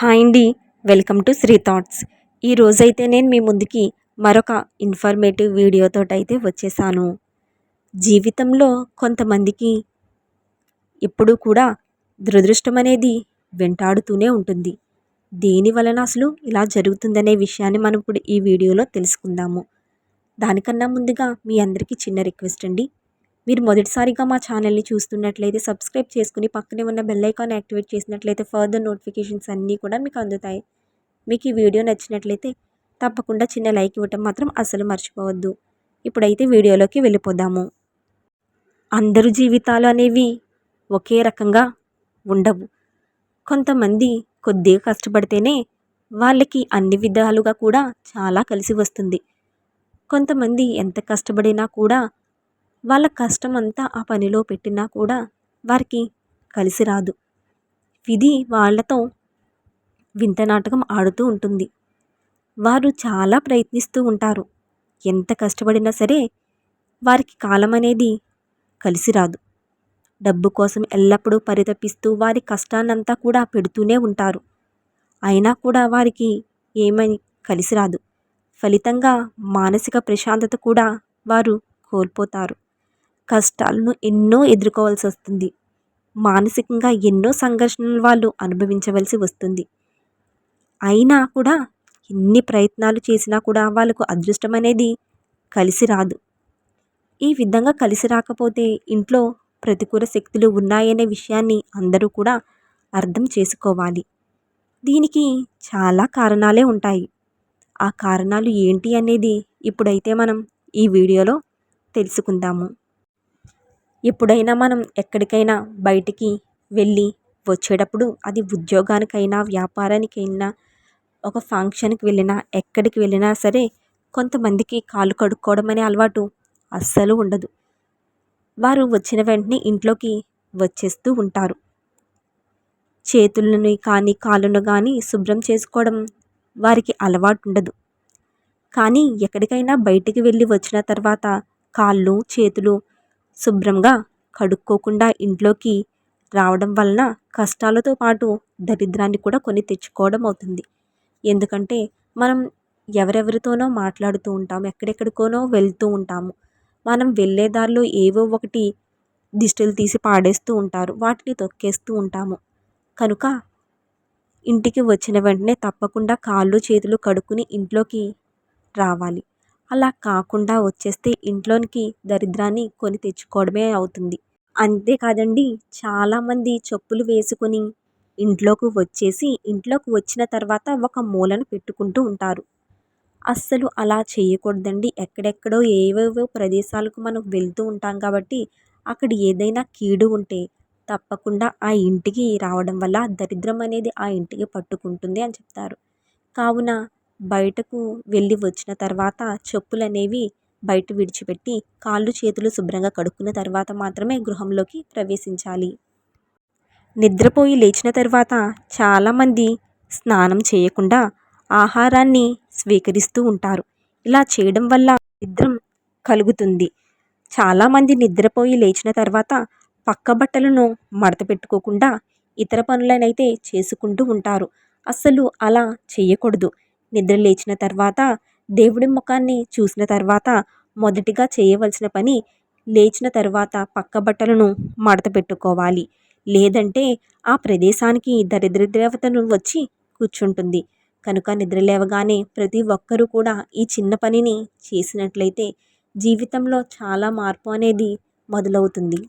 Hi అండి welcome to Shri thoughts. ఈ రోజైతే నేను మీ ముందుకి మరొక ఇన్ఫర్మేటివ్ వీడియోతో అయితే వచ్చేసాను. జీవితంలో కొంతమందికి ఎప్పుడూ కూడా దురదృష్టం అనేది వెంటాడుతూనే ఉంటుంది. దేని వలన అసలు ఇలా జరుగుతుందనే విషయాన్ని మనం ఇప్పుడు ఈ వీడియోలో తెలుసుకుందాము. దానికన్నా ముందుగా మీ అందరికీ చిన్న రిక్వెస్ట్ అండి. మీరు మొదటిసారిగా మా ఛానల్ని చూస్తున్నట్లయితే సబ్స్క్రైబ్ చేసుకుని పక్కనే ఉన్న బెల్ ఐకాన్ యాక్టివేట్ చేసినట్లయితే ఫర్దర్ నోటిఫికేషన్స్ అన్నీ కూడా మీకు అందుతాయి. మీకు ఈ వీడియో నచ్చినట్లయితే తప్పకుండా చిన్న లైక్ ఇవ్వటం మాత్రం అసలు మర్చిపోవద్దు. ఇప్పుడైతే వీడియోలోకి వెళ్ళిపోదాము. అందరు జీవితాలు అనేవి ఒకే రకంగా ఉండవు. కొంతమంది కొద్దిగా కష్టపడితేనే వాళ్ళకి అన్ని విధాలుగా కూడా చాలా కలిసి వస్తుంది. కొంతమంది ఎంత కష్టపడినా కూడా వాళ్ళ కష్టం అంతా ఆ పనిలో పెట్టినా కూడా వారికి కలిసి రాదు. విధి వాళ్ళతో వింత నాటకం ఆడుతూ ఉంటుంది. వారు చాలా ప్రయత్నిస్తూ ఉంటారు. ఎంత కష్టపడినా సరే వారికి కాలం అనేది కలిసి రాదు. డబ్బు కోసం ఎల్లప్పుడూ పరితపిస్తూ వారి కష్టాన్నంతా కూడా పెడుతూనే ఉంటారు. అయినా కూడా వారికి ఏమని కలిసి రాదు. ఫలితంగా మానసిక ప్రశాంతత కూడా వారు కోల్పోతారు. కష్టాలను ఎన్నో ఎదుర్కోవాల్సి వస్తుంది. మానసికంగా ఎన్నో సంఘర్షణలు వాళ్ళు అనుభవించవలసి వస్తుంది. అయినా కూడా ఎన్ని ప్రయత్నాలు చేసినా కూడా వాళ్ళకు అదృష్టం అనేది కలిసి రాదు. ఈ విధంగా కలిసి రాకపోతే ఇంట్లో ప్రతికూల శక్తులు ఉన్నాయనే విషయాన్ని అందరూ కూడా అర్థం చేసుకోవాలి. దీనికి చాలా కారణాలే ఉంటాయి. ఆ కారణాలు ఏంటి అనేది ఇప్పుడైతే మనం ఈ వీడియోలో తెలుసుకుందాము. ఎప్పుడైనా మనం ఎక్కడికైనా బయటికి వెళ్ళి వచ్చేటప్పుడు అది ఉద్యోగానికైనా వ్యాపారానికైనా ఒక ఫంక్షన్కి వెళ్ళినా ఎక్కడికి వెళ్ళినా సరే కొంతమందికి కాళ్ళు కడుక్కోవడం అనే అలవాటు అస్సలు ఉండదు. వారు వచ్చిన వెంటనే ఇంట్లోకి వచ్చేస్తూ ఉంటారు. చేతులను కానీ కాళ్ళను కానీ శుభ్రం చేసుకోవడం వారికి అలవాటు ఉండదు. కానీ ఎక్కడికైనా బయటికి వెళ్ళి వచ్చిన తర్వాత కాళ్ళు చేతులు శుభ్రంగా కడుక్కోకుండా ఇంట్లోకి రావడం వలన కష్టాలతో పాటు దరిద్రాన్ని కూడా కొని తెచ్చుకోవడం అవుతుంది. ఎందుకంటే మనం ఎవరెవరితోనో మాట్లాడుతూ ఉంటాము ఎక్కడెక్కడికోనో వెళ్తూ ఉంటాము. మనం వెళ్ళే దారిలో ఏవో ఒకటి దిష్టిలు తీసి పాడేస్తూ ఉంటారు వాటిని తొక్కేస్తూ ఉంటాము. కనుక ఇంటికి వచ్చిన వెంటనే తప్పకుండా కాళ్ళు చేతులు కడుక్కుని ఇంట్లోకి రావాలి. అలా కాకుండా వచ్చేస్తే ఇంట్లోనికి దరిద్రాన్ని కొని తెచ్చుకోవడమే అవుతుంది. అంతేకాదండి చాలామంది చెప్పులు వేసుకొని ఇంట్లోకి వచ్చేసి ఇంట్లోకి వచ్చిన తర్వాత ఒక మూలను పెట్టుకుంటూ ఉంటారు. అస్సలు అలా చేయకూడదండి. ఎక్కడెక్కడో ఏవేవో ప్రదేశాలకు మనం వెళ్తూ ఉంటాం కాబట్టి అక్కడ ఏదైనా కీడు ఉంటే తప్పకుండా ఆ ఇంటికి రావడం వల్ల దరిద్రం అనేది ఆ ఇంటికి పట్టుకుంటుంది అని చెప్తారు. కావున బయటకు వెళ్ళి వచ్చిన తర్వాత చెప్పులు అనేవి బయట విడిచిపెట్టి కాళ్ళు చేతులు శుభ్రంగా కడుక్కున్న తర్వాత మాత్రమే గృహంలోకి ప్రవేశించాలి. నిద్రపోయి లేచిన తర్వాత చాలామంది స్నానం చేయకుండా ఆహారాన్ని స్వీకరిస్తూ ఉంటారు. ఇలా చేయడం వల్ల నిద్రం కలుగుతుంది. చాలామంది నిద్రపోయి లేచిన తర్వాత పక్క బట్టలను మడత పెట్టుకోకుండా ఇతర పనులనైతే చేసుకుంటూ ఉంటారు. అస్సలు అలా చేయకూడదు. నిద్ర లేచిన తర్వాత దేవుడి ముఖాన్ని చూసిన తర్వాత మొదటిగా చేయవలసిన పని లేచిన తర్వాత పక్క బట్టలను మడత పెట్టుకోవాలి. లేదంటే ఆ ప్రదేశానికి దరిద్ర దేవతను వచ్చి కూర్చుంటుంది. కనుక నిద్ర లేవగానే ప్రతి ఒక్కరూ కూడా ఈ చిన్న పనిని చేసినట్లయితే జీవితంలో చాలా మార్పు అనేది మొదలవుతుంది.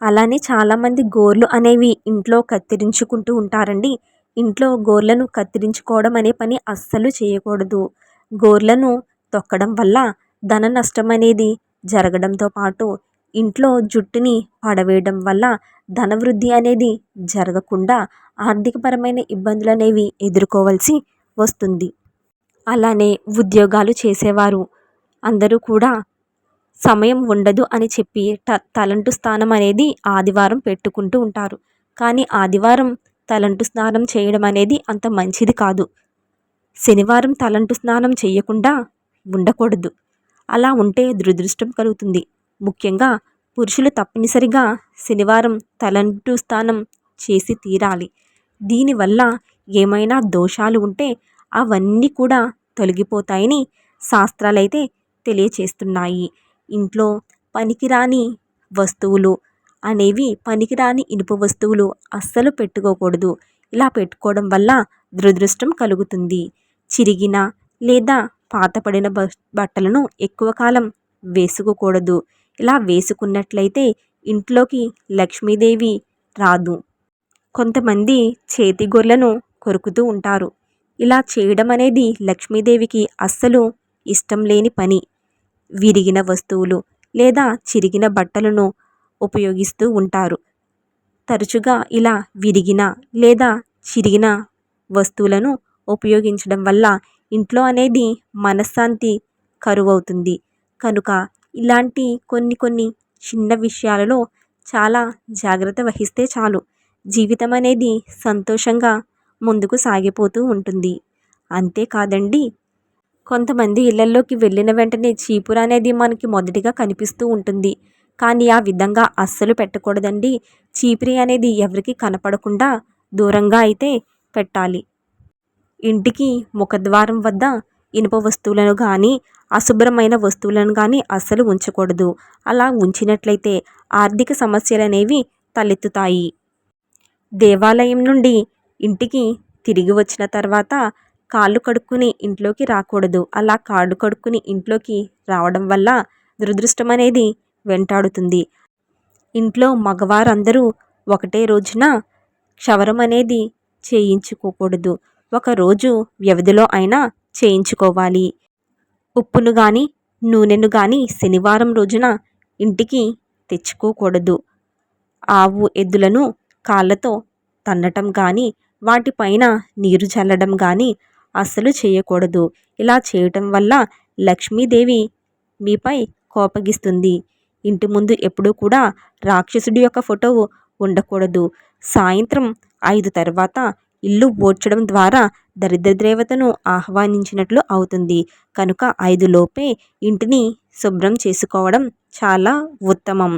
అలానే చాలామంది గోర్లు అనేవి ఇంట్లో కత్తిరించుకుంటూ ఉంటారండి. ఇంట్లో గోర్లను కత్తిరించుకోవడం అనే పని అస్సలు చేయకూడదు. గోర్లను తొక్కడం వల్ల ధన నష్టం అనేది జరగడంతో పాటు ఇంట్లో జుట్టుని పడవేయడం వల్ల ధన వృద్ధి అనేది జరగకుండా ఆర్థికపరమైన ఇబ్బందులు అనేవి ఎదుర్కోవాల్సి వస్తుంది. అలానే ఉద్యోగాలు చేసేవారు. అందరూ కూడా సమయం ఉండదు అని చెప్పి ట తలంటు స్థానం అనేది ఆదివారం పెట్టుకుంటూ ఉంటారు. కానీ ఆదివారం తలంటు స్నానం చేయడం అనేది అంత మంచిది కాదు. శనివారం తలంటు స్నానం చేయకుండా ఉండకూడదు. అలా ఉంటే దురదృష్టం కలుగుతుంది. ముఖ్యంగా పురుషులు తప్పనిసరిగా శనివారం తలంటు స్నానం చేసి తీరాలి. దీనివల్ల ఏమైనా దోషాలు ఉంటే అవన్నీ కూడా తొలగిపోతాయని శాస్త్రాలైతే తెలియచేస్తున్నాయి. ఇంట్లో పనికిరాని వస్తువులు అనేవి పనికిరాని ఇనుప వస్తువులు అస్సలు పెట్టుకోకూడదు. ఇలా పెట్టుకోవడం వల్ల దురదృష్టం కలుగుతుంది. చిరిగిన లేదా పాతపడిన బట్టలను ఎక్కువ కాలం వేసుకోకూడదు. ఇలా వేసుకున్నట్లయితే ఇంట్లోకి లక్ష్మీదేవి రాదు. కొంతమంది చేతి గొర్రెలను కొరుకుతూ ఉంటారు. ఇలా చేయడం అనేది లక్ష్మీదేవికి అస్సలు ఇష్టం లేని పని. విరిగిన వస్తువులు లేదా చిరిగిన బట్టలను ఉపయోగిస్తూ ఉంటారు. తరచుగా ఇలా విరిగిన లేదా చిరిగిన వస్తువులను ఉపయోగించడం వల్ల ఇంట్లో అనేది మనశ్శాంతి కరువవుతుంది. కనుక ఇలాంటి కొన్ని కొన్ని చిన్న విషయాలలో చాలా జాగ్రత్త వహిస్తే చాలు. జీవితం అనేది సంతోషంగా ముందుకు సాగిపోతూ ఉంటుంది. అంతేకాదండి కొంతమంది ఇళ్ళల్లోకి వెళ్ళిన వెంటనే చీపురు అనేది మనకి మొదటిగా కనిపిస్తూ ఉంటుంది. కానీ ఆ విధంగా అస్సలు పెట్టకూడదండి. చీపిరి అనేది ఎవరికి కనపడకుండా దూరంగా అయితే పెట్టాలి. ఇంటికి ముఖద్వారం వద్ద ఇనుప వస్తువులను కానీ అశుభ్రమైన వస్తువులను కానీ అస్సలు ఉంచకూడదు. అలా ఉంచినట్లయితే ఆర్థిక సమస్యలు అనేవి తలెత్తుతాయి. దేవాలయం నుండి ఇంటికి తిరిగి వచ్చిన తర్వాత కాళ్ళు కడుక్కుని ఇంట్లోకి రాకూడదు. అలా కాళ్ళు కడుక్కుని ఇంట్లోకి రావడం వల్ల దురదృష్టం అనేది వెంటాడుతుంది. ఇంట్లో మగవారందరూ ఒకటే రోజున క్షవరం అనేది చేయించుకోకూడదు. ఒక రోజు వ్యవధిలో అయినా చేయించుకోవాలి. ఉప్పును కానీ నూనెను కానీ శనివారం రోజున ఇంటికి తెచ్చుకోకూడదు. ఆవు ఎద్దులను కాళ్ళతో తన్నటం కానీ వాటిపైన నీరు చల్లడం కానీ అస్సలు చేయకూడదు. ఇలా చేయటం వల్ల లక్ష్మీదేవి మీపై కోపగిస్తుంది. ఇంటి ముందు ఎప్పుడూ కూడా రాక్షసుడి యొక్క ఫోటో ఉండకూడదు. సాయంత్రం ఐదు తర్వాత ఇల్లు ఓడ్చడం ద్వారా దరిద్ర దేవతను ఆహ్వానించినట్లు అవుతుంది. కనుక ఐదు లోపే ఇంటిని శుభ్రం చేసుకోవడం చాలా ఉత్తమం.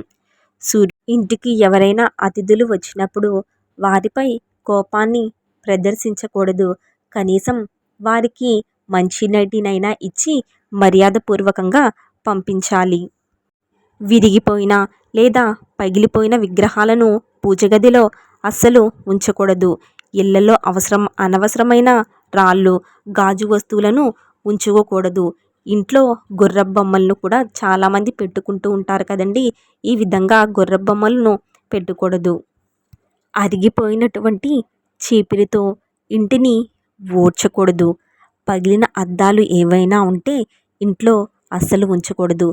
సూర్య ఇంటికి ఎవరైనా అతిథులు వచ్చినప్పుడు వారిపై కోపాన్ని ప్రదర్శించకూడదు. కనీసం వారికి మంచినీటినైనా ఇచ్చి మర్యాదపూర్వకంగా పంపించాలి. విరిగిపోయిన లేదా పగిలిపోయిన విగ్రహాలను పూజగదిలో అస్సలు ఉంచకూడదు. ఇళ్ళలో అవసరం అనవసరమైన రాళ్ళు గాజు వస్తువులను ఉంచుకోకూడదు. ఇంట్లో గుర్ర బొమ్మలను కూడా చాలామంది పెట్టుకుంటూ ఉంటారు కదండి. ఈ విధంగా గుర్ర బొమ్మలను పెట్టకూడదు అరిగిపోయినటువంటి చీపిరితో ఇంటిని ఊడ్చకూడదు. పగిలిన అద్దాలు ఏవైనా ఉంటే ఇంట్లో అస్సలు ఉంచకూడదు.